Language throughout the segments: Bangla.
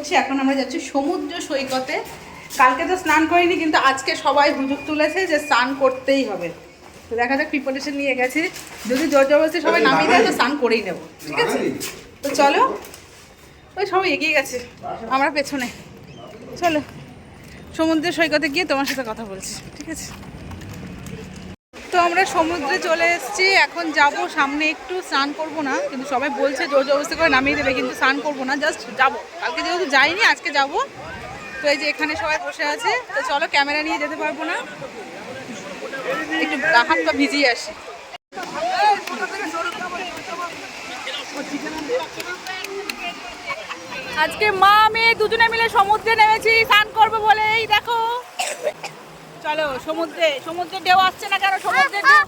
করছি এখন আমরা যাচ্ছি সমুদ্র সৈকতে। কালকে তো স্নান করিনি কিন্তু আজকে সবাই হুজুর তুলেছে যে স্নান করতেই হবে। তো দেখা যাক প্রিপারেশন নিয়ে গেছে। যদি জোর জবরদস্তি সবাই নামিয়ে দেয় তো স্নান করেই নেব ঠিক আছে? তো চলো ওই সবাই এগিয়ে গেছে আমরা পেছনে। চলো সমুদ্র সৈকতে গিয়ে তোমার সাথে কথা বলছি ঠিক আছে? আমরা সমুদ্রে চলে এসেছি। এখন যাব, সামনে একটু স্নান করব না, কিন্তু সবাই বলছে জোর জবরদস্তি করে নামিয়ে দেবে, কিন্তু স্নান করব না জাস্ট যাব। কালকে যেহেতু যাইনি, আজকে যাব। তো এই যে এখানে সবাই বসে আছে, তো চলো ক্যামেরা নিয়ে যেতে পারব না। একটু গা হাত পা ভিজিয়ে আসি। আজকে মা, মেয়ে দুজনে মিলে সমুদ্রে নেমেছি, স্নান করব বলে এই দেখো। চলো, সমুদ্রে সমুদ্রের ঢেউ আসছে না কেন? সমুদ্রের ঢেউ।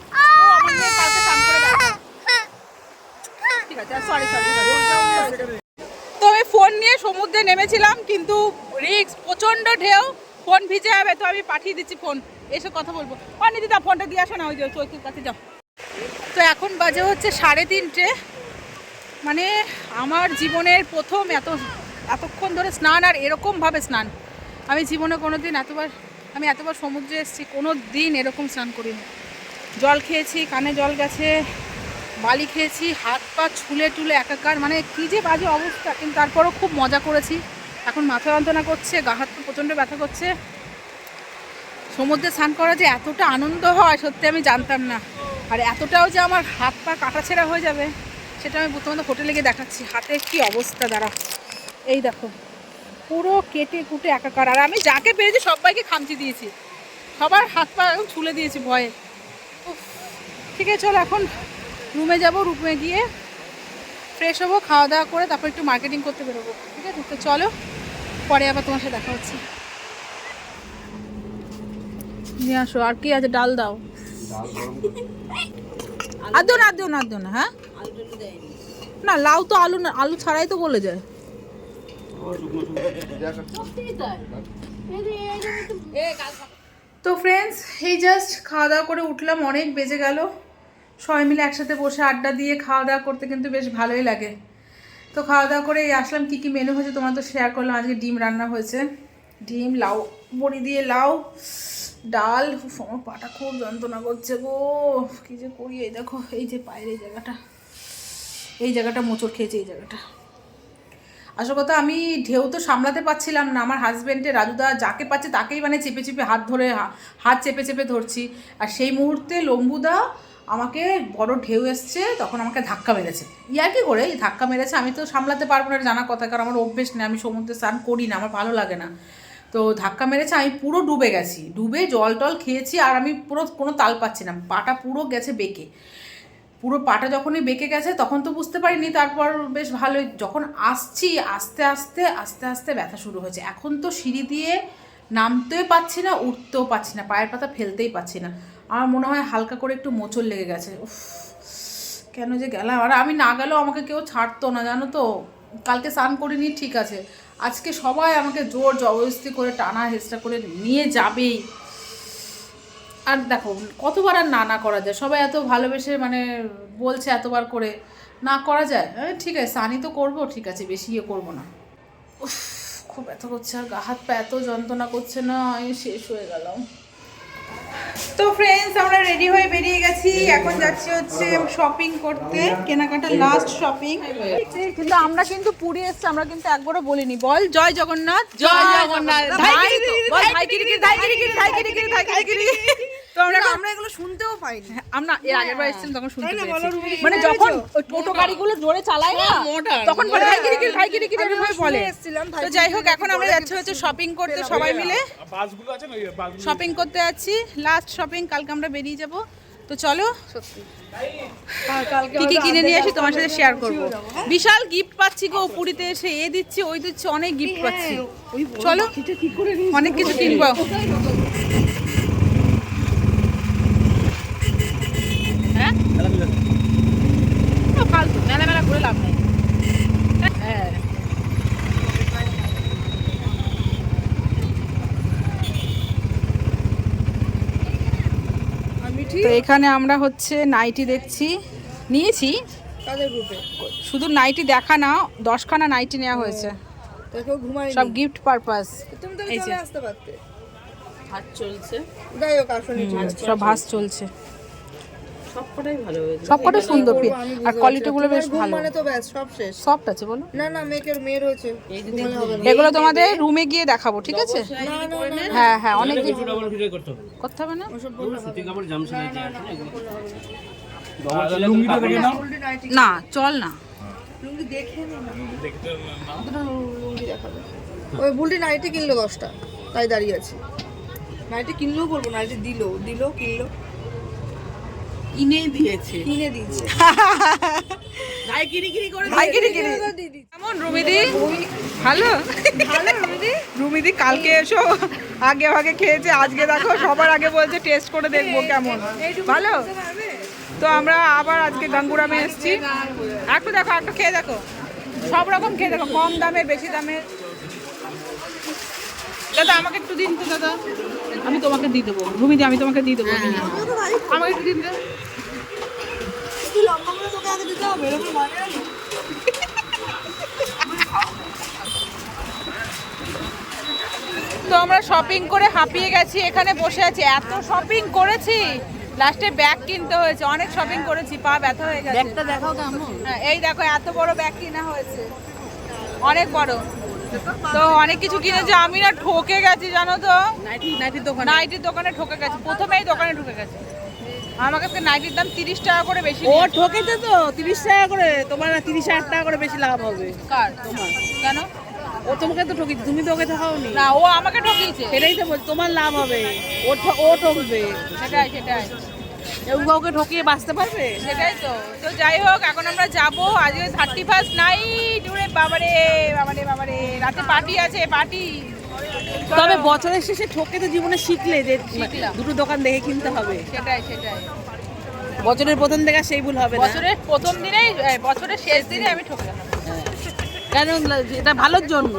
ঠিক আছে সরি সরি তো আমি ফোন নিয়ে সমুদ্রে নেমেছিলাম, কিন্তু রিক্স প্রচণ্ড ঢেউ ফোন ভিজে যাবে, তো আমি পাঠিয়ে দিচ্ছি ফোন এসে কথা বলব। অনিদিদা ফোনটা দিয়ে আসো না, ওই যে চৌকির কাছে যাও। তো এখন বাজে হচ্ছে সাড়ে তিনটে। মানে আমার জীবনের প্রথম এত, এতক্ষণ ধরে স্নান আর এরকমভাবে স্নান। আমি জীবনে কোনো দিন এতবার আমি এতবার সমুদ্রে এসেছি, কোনো দিন এরকম স্নান করিনি। জল খেয়েছি, কানে জল গেছে, বালি খেয়েছি, হাত পা ছুলে টুলে একাকার মানে কী যে বাজে অবস্থা, কিন্তু তারপরও খুব মজা করেছি। এখন মাথা যন্ত্রণা করছে, গা হাত প্রচণ্ড ব্যথা করছে। সমুদ্রে স্নান করা যে এতটা আনন্দ হয়, সত্যি আমি জানতাম না। আর এতটাও যে আমার হাত পা কাটাছেড়া হয়ে যাবে, সেটা আমি তোমাদের হোটেলে গিয়ে দেখাচ্ছি। হাতের কি অবস্থা, দাঁড়া। এই দেখো। পুরো কেটে কুটে একাকার। আর আমি যাকে পেরেছি সবাইকে খামচি দিয়েছি। সবার হাত পা একদম ছুলে দিয়েছি ভয়ে। ঠিক আছে, চল এখন রুমে যাব, রুমে গিয়ে ফ্রেশ হব, খাওয়া দাওয়া করে তারপর একটু মার্কেটিং করতে বেরোবো। ঠিক আছে, তো চলো, পরে আবার তোমার সাথে দেখা হচ্ছে। নিয়ে আসো, আর কি আছে? ডাল দাও। আর দিও না, আর দিও না, আর দিও না হ্যাঁ? না, লাউ তো আলু না, আলু ছাড়াই তো বলে যায়। তো ফ্রেন্ডস এই জাস্ট খাওয়া দাওয়া করে উঠলাম, অনেক বেজে গেল। সবাই মিলে একসাথে বসে আড্ডা দিয়ে খাওয়া দাওয়া করতে কিন্তু বেশ ভালোই লাগে। তো খাওয়া দাওয়া করে আসলাম, কী কী মেনু হয়েছে তোমার তো শেয়ার করলাম, আজকে ডিম রান্না হয়েছে। ডিম, লাউ, বড়ি দিয়ে লাউ, ডাল আমার পাটা খুব যন্ত্রণা করছে গো। কী যে করি, এই দেখো, এই যে পায়ের এই জায়গাটা এই জায়গাটা মোচড় খেয়েছে, এই জায়গাটা। আসল কথা, আমি ঢেউ তো সামলাতে পারছিলাম না। আমার হাজব্যান্ডে রাজুদা যাকে পাচ্ছে তাকেই মানে চেপে চেপে হাত ধরে, হাত চেপে চেপে ধরছি। আর সেই মুহূর্তে লম্বুদা আমাকে বড় ঢেউ এসছে, তখন আমাকে ধাক্কা মেরেছে। ইয়ার কি করে? এই ধাক্কা মেরেছে, আমি তো সামলাতে পারব না জানা কথা, কারণ আমার অভ্যেস নেই, আমি সমুদ্রে স্নান করি না, আমার ভালো লাগে না। তো ধাক্কা মেরেছে, আমি পুরো ডুবে গেছি। ডুবে জল টল খেয়েছি, আর আমি পুরো কোনো তাল পাচ্ছি না, পাটা পুরো গেছে বেঁকে। পুরো পাটা যখনই বেঁকে গেছে, তখন তো বুঝতে পারিনি। তারপর বেশ ভালোই, যখন আসছি, আস্তে আস্তে আস্তে আস্তে ব্যথা শুরু হয়েছে। এখন তো সিঁড়ি দিয়ে নামতেও পাচ্ছি না, উঠতেও পাচ্ছি না, পায়ের পাতা ফেলতেই পাচ্ছি না। আমার মনে হয় হালকা করে একটু মোচড় লেগে গেছে। উফ, কেন যে গেলাম? আর আমি না গেলেও আমাকে কেউ ছাড়তো না, জানো তো? কালকে স্নান করিনি, ঠিক আছে। আজকে সবাই আমাকে জোর জবরদস্তি করে টানা হেসটা করে নিয়ে যাবেই। আর দেখো, কতবার আর না না করা যায়। সবাই এত ভালোবেসে মানে বলছে এতবার করে, না করা যায়? হ্যাঁ ঠিক আছে, সানি তো করব, ঠিক আছে, বেশি ইয়ে করব না। খুব এত করছে, আর গা, হাত পা এত যন্ত্রণা করছে না শেষ হয়ে গেলাম। তো ফ্রেন্ডস আমরা রেডি হয়ে বেরিয়ে গেছি এখন যাচ্ছি হচ্ছে শপিং করতে কেনাকাটা লাস্ট শপিং কিন্তু আমরা কিন্তু পুরী এসছি আমরা কিন্তু একবারও বলিনি বল জয় জগন্নাথ জয় জগন্নাথ। তো আমরা আমরা এগুলো শুনতেও পাইনি। হ্যাঁ, আমরা এর আগের বার এসেছিলাম তখন শুনতে পেয়েছি। মানে যখন ওই টোটো গাড়িগুলো জোরে চালায় না তখন বলে ভাই কিরি কিরি ভাই কিরি কিরি আমি বলে। তো যাই হোক এখন আমরা যাচ্ছি হচ্ছে শপিং করতে সবাই মিলে। বাসগুলো আছে না? বাসগুলো শপিং করতে যাচ্ছি লাস্ট শপিং কালকে আমরা বেরিয়ে যাব। তো চলো কালকে কি কি কিনে নিয়ে আসি তোমার সাথে শেয়ার করব। হ্যাঁ? বিশাল গিফট পাচ্ছি গো পুরীতে এসে এ দিচ্ছি ওই দিচ্ছি অনেক গিফট পাচ্ছি। চলো? অনেক কিছু কিনবো হ্যাঁ ও, ফালতু মেলা মেলা করে লাভ নেই। হ্যাঁ। তো এখানে আমরা হচ্ছে নাইটি দেখছি। নিয়েছি। শুধু নাইটি দেখা না দশখানা নাইটি নেওয়া হয়েছে। সব গিফট পারপাস এই যে। চলছে। সব ভাস চলছে। সবকটাই ভালো হয়েছে। সবকটা সুন্দর পি- আর কোয়ালিটি গুলো বেশ ভালো। মানে তো ব্যাস সব শেষ। সফট আছে বলো। না না মেয়েকের মেয়ের হয়েছে। এগুলো তোমাদের রুমে গিয়ে দেখাবো ঠিক আছে? না না না হ্যাঁ হ্যাঁ অনেক দিন ডবল ফিটাই করতে হবে। করতে হবে না? ওসব সুতি কাপড় জাম সেলাই আছে না চল না। লুঙ্গি দেখে লুঙ্গি দেখাবে ওই বুলটি নাইটি কিনলো দশটা তাই দাঁড়িয়ে আছে। নাইটি কিনলেও বলব নাইটি দিলো দিলো কিনলো। কিনেই দিয়েছে। কিনে দিয়েছে। গায়ে কিরি কিরি করে ভাই কিরে কিরে কেমন রুমিদি? ভালো। রুমিদি? কালকে এসো আগে ভাগে খেয়েছে আজকে দেখো সবার আগে বলছে টেস্ট করে দেখব কেমন। ভালো? তো আমরা আবার আজকে গাঙ্গুরামে এসেছি। একটু দেখো একটু খেয়ে দেখো। সব রকম খেয়ে দেখো কম দামে বেশি দামে। দাদা আমাকে একটু দিন তো দাদা। আমি তোমাকে দিয়ে দেবো। রুমিদি আমি তোমাকে দিয়ে দেবো। আমাকে একটু দিন তো তুই লম্বা করে তোকে আগে দিতে হবে এরকম মানে না। তো আমরা শপিং করে হাঁপিয়ে গেছি এখানে বসে আছি। এত শপিং করেছি লাস্টে ব্যাগ কিনতে হয়েছে। অনেক শপিং করেছি পা ব্যথা হয়ে গেছে। ব্যাগটা দেখাও কেমন হ্যাঁ, এই দেখো এত বড় ব্যাগ কিনা হয়েছে। অনেক বড়। তো অনেক কিছু কিনেছি আমি না ঠকে গেছি জানো তো? নাইটি নাইটির দোকানে। নাইটির দোকানে ঠকে গেছি। প্রথমেই দোকানে ঢুকে গেছে। আমার কাছে নাইটির দাম তিরিশ টাকা করে বেশি ও ঠকেছে তো তিরিশ টাকা করে তোমার না তিরিশ হাজার টাকা করে বেশি লাভ হবে। কার? তোমার। কেন? ও তোমাকে তো ঠকেছে তুমি তো ওকে ঠকাওনি। না ও আমাকে ঠকিয়েছে। সেটাই তো বলছি তোমার লাভ হবে। ও ও ঠকবে। সেটাই সেটাই। কেউ কাউকে ঠকিয়ে বাঁচতে পারবে? সেটাই তো। তো যাই হোক এখন আমরা যাব আজকে থার্টি ফার্স্ট নাইট উড়ে বাবারে বাবারে বাবারে। রাতে পার্টি আছে পার্টি তবে বছরের শেষে ঠকে তো জীবনে শিখলে যে দুটো দোকান দেখে কিনতে হবে। সেটাই সেটাই। বছরের প্রথম দেখা সেই ভুল হবে না। বছরের প্রথম দিনেই বছরের শেষ দিনে আমি ঠকে গেলাম। কেন এটা ভালোর জন্য।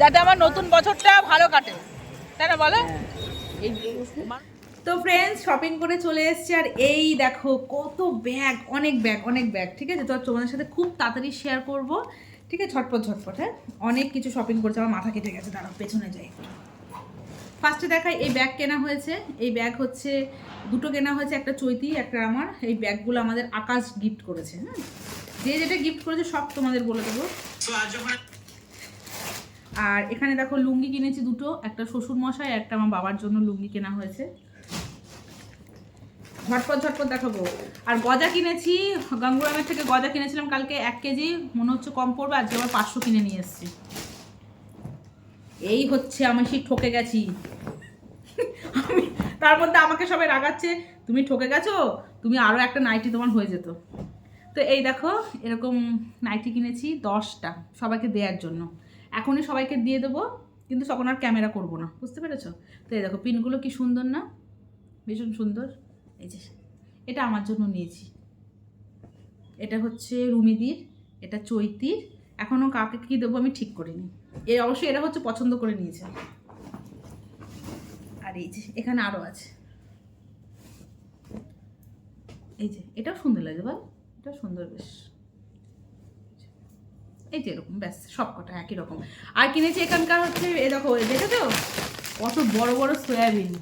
যাতে আমার নতুন বছরটা ভালো কাটে। তাই না বলো? তো ফ্রেন্ডস শপিং করে চলে এসেছি। আর এই দেখো কত ব্যাগ অনেক ব্যাগ অনেক ব্যাগ ঠিক আছে? তো তোমাদের সাথে খুব তাড়াতাড়ি শেয়ার করব। ঠিক আছে? ঝটপট ঝটপট হ্যাঁ? অনেক কিছু শপিং করছে, আমার মাথা কেটে গেছে, দাঁড়াও, পেছনে যাই ফার্স্টে দেখাই, এই ব্যাগ কেনা হয়েছে। এই ব্যাগ হচ্ছে, দুটো কেনা হয়েছে, একটা চৈতি, একটা আমার। এই ব্যাগগুলো আমাদের আকাশ গিফট করেছে হ্যাঁ? যে যেটা গিফট করেছে, সব তোমাদের বলে দেবো। আর এখানে দেখো, লুঙ্গি কিনেছি দুটো, একটা শ্বশুর মশাই একটা আমার বাবার জন্য লুঙ্গি কেনা হয়েছে। ঝটপট ঝটপট দেখাবো। আর গজা কিনেছি, গঙ্গুরামের থেকে গজা কিনেছিলাম কালকে এক কেজি, মনে হচ্ছে কম পড়বে, আজকে আবার পাঁচশো কিনে নিয়ে এসেছি। এই হচ্ছে আমি সেই ঠকে গেছি। আমি তার মধ্যে আমাকে সবাই রাগাচ্ছে, তুমি ঠকে গেছো? তুমি আরও একটা নাইটি তোমার হয়ে যেত। তো এই দেখো, এরকম নাইটি কিনেছি, দশটা সবাইকে দেওয়ার জন্য। এখনই সবাইকে দিয়ে দেবো, কিন্তু তখন আর ক্যামেরা করব না। বুঝতে পেরেছ? তো এই দেখো, পিনগুলো কি সুন্দর না? ভীষণ সুন্দর। এই যে, এটা আমার জন্য নিয়েছি। এটা হচ্ছে রুমিদির, এটা চৈতির। এখনও কাকে কী দেবো আমি ঠিক করিনি। এ অবশ্যই এরা হচ্ছে পছন্দ করে নিয়েছে। আর এই যে, এখানে আরও আছে। এই যে, এটাও সুন্দর লাগে বল এটা সুন্দর বেশ। এই যে এরকম, ব্যাস, সব কটা একই রকম। আর কিনেছি এখানকার হচ্ছে এ দেখো, দেখেছ? কত বড় বড় সয়াবিন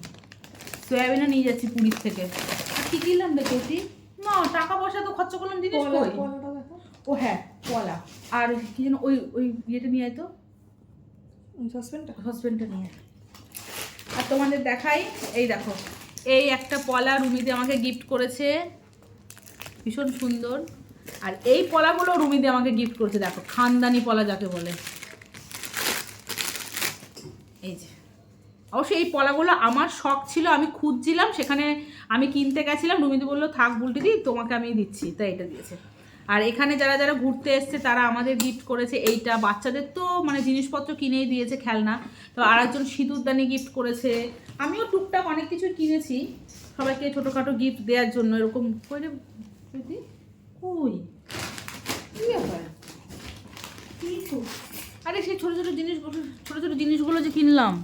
সয়াবিনও নিয়ে যাচ্ছি পুরীর থেকে। আর কি কিনলাম দেখো কি না টাকা পয়সা তো খরচা করলাম জিনিস কই? ও হ্যাঁ কলা। আর কি যেন ওই ওই ইয়েটা নিয়ে আয় তো। সাসপেন্ডটা হসবেন্ডটা নিয়ে। আর তোমাদের দেখাই এই দেখো এই একটা পলা রুমিদি আমাকে গিফট করেছে। ভীষণ সুন্দর। আর এই পলাগুলো রুমিদি আমাকে গিফট করেছে দেখো খানদানি পলা যাকে বলে। এই যে। অবশ্যই এই পলাগুলো আমার শখ ছিল, আমি খুঁজছিলাম, সেখানে আমি কিনতে গেছিলাম, রুমিদি বলল, থাক বুলটি দি, তোমাকে আমি দিচ্ছি। তাই এটা দিয়েছে। আর এখানে যারা যারা ঘুরতে এসছে, তারা আমাদের গিফট করেছে এইটা। বাচ্চাদের তো মানে জিনিসপত্র কিনেই দিয়েছে খেলনা। তো আর একজন সিঁদুরদানি গিফট করেছে। আমিও টুকটাক অনেক কিছু কিনেছি। সবাইকে ছোটোখাটো গিফট দেওয়ার জন্য। এরকম করে প্রীতি? কই? আরে সেই ছোটো ছোটো জিনিসগুলো, ছোটো ছোটো জিনিসগুলো যে কিনলাম।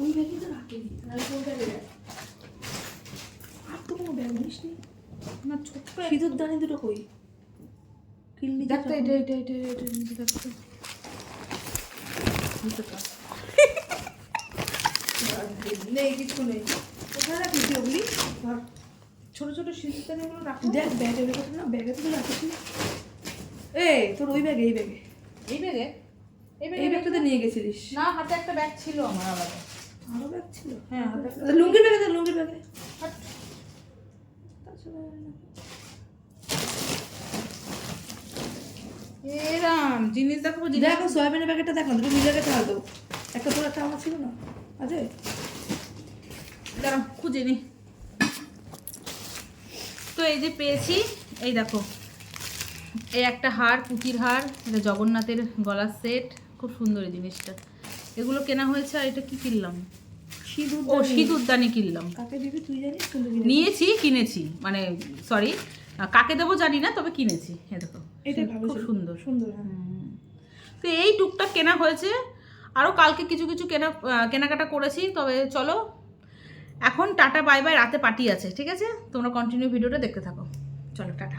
ওই ব্যাগে তো রাখিনি ব্যাগে? আর তো কোনো ব্যাগ নিস নি না ছোট্ট সিঁদুর দানি দুটো কই কিনলি দেখতো এটা এটা এটা এটা নিচে দেখ তো নেই কিছু নেই কোথায় রাখিস ওগুলি ধর, ছোট ছোট সিঁদুরদানি এগুলো রাখো দেখ ব্যাগের ভেতরে না ব্যাগে তো রাখিস এই তোর ওই ব্যাগে এই ব্যাগে। এই ব্যাগে? এই এই ব্যাগে ব্যাগটাতে নিয়ে গেছিলিস। না হাতে একটা ব্যাগ ছিল আমার আলাদা। এ রাম জিনিস প্যাকেটটা একটা তোর ছিল না। আছে তো এই যে পেয়েছি, এই দেখো। এই একটা হার পুঁতির হার, এটা জগন্নাথের গলার সেট খুব সুন্দর এই জিনিসটা। এগুলো কেনা হয়েছে আর এটা কি কিনলাম? ও সিঁদুরদানি কিনলাম। কাকে দিবি তুই জানিস? কিন্তু কিনে নিয়েছি কিনেছি। মানে সরি কাকে দেবো জানি না তবে কিনেছি। এ দেখো খুব সুন্দর। সুন্দর হ্যাঁ। তো এই টুকটাক কেনা হয়েছে। আরও কালকে কিছু কিছু কেনা কেনাকাটা করেছি তবে চলো। এখন টাটা বাই বাই রাতে পার্টি আছে ঠিক আছে? তোমরা কন্টিনিউ ভিডিওটা দেখতে থাকো। চলো টাটা।